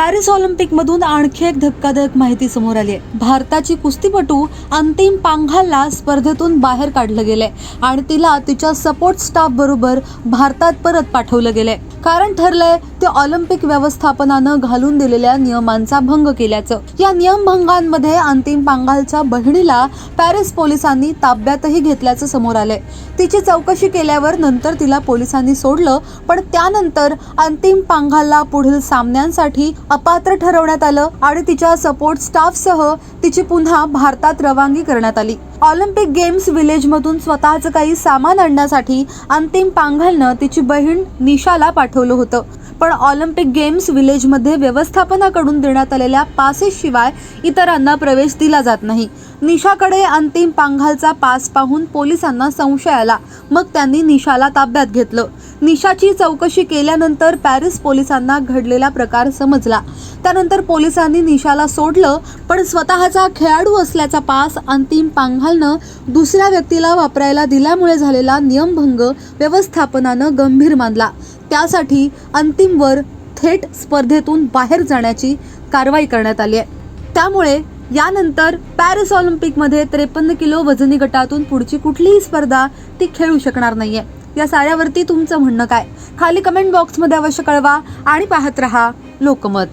Paris Olympic मधून आणखी एक धक्कादायक माहिती समोर आली आहे. भारताची कुस्तीपटू अंतिम पांघालला स्पर्धेतून बाहेर काढलं गेलंय आणि तिला तिच्या सपोर्ट स्टाफ बरोबर भारतात परत पाठवलं गेलंय. कारण ठरलंय ते ऑलिम्पिक व्यवस्थापनानं घालून दिलेल्या नियमांचा भंग केल्याचं. या नियमभंगांमध्ये अंतिम पांघालच्या बहिणीला पॅरिस पोलिसांनी ताब्यातही घेतल्याचं समोर आलंय. तिची चौकशी केल्यावर नंतर तिला पोलिसांनी सोडलं पण त्यानंतर अंतिम पांघालला पुढील सामन्यांसाठी अपात्र ठरवण्यात आलं आणि तिच्या सपोर्ट स्टाफसह तिची पुन्हा भारतात रवानगी करण्यात आली. ऑलिम्पिक गेम्स विलेजमधून स्वतःचं काही सामान आणण्यासाठी अंतिम पांघलनं तिची बहीण निशाला पाठवलं होतं. पण ऑलिम्पिक गेम्स विलेजमध्ये व्यवस्थापनाकडून देण्यात आलेल्या पासेसशिवाय इतरांना प्रवेश दिला जात नाही. निशाकडे अंतिम पांघालचा पास पाहून पोलिसांना संशय आला. मग त्यांनी निशाला ताब्यात घेतलं. निशाची चौकशी केल्यानंतर पॅरिस पोलिसांना घडलेला प्रकार समजला. त्यानंतर पोलिसांनी निशाला सोडलं पण स्वतःचा खेळाडू असल्याचा पास अंतिम पांघालनं दुसऱ्या व्यक्तीला वापरायला दिल्यामुळे झालेला नियमभंग व्यवस्थापनानं गंभीर मानला. त्यासाठी अंतिमवर थेट स्पर्धेतून बाहेर जाण्याची कारवाई करण्यात आली आहे. त्यामुळे यानंतर पॅरिस ऑलिम्पिकमध्ये त्रेपन्न किलो वजनी गटातून पुढची कुठलीही स्पर्धा ती खेळू शकणार नाहीये. या साऱ्यावरती तुमचं म्हणणं काय? खाली कमेंट बॉक्समध्ये अवश्य कळवा आणि पाहत रहा लोकमत.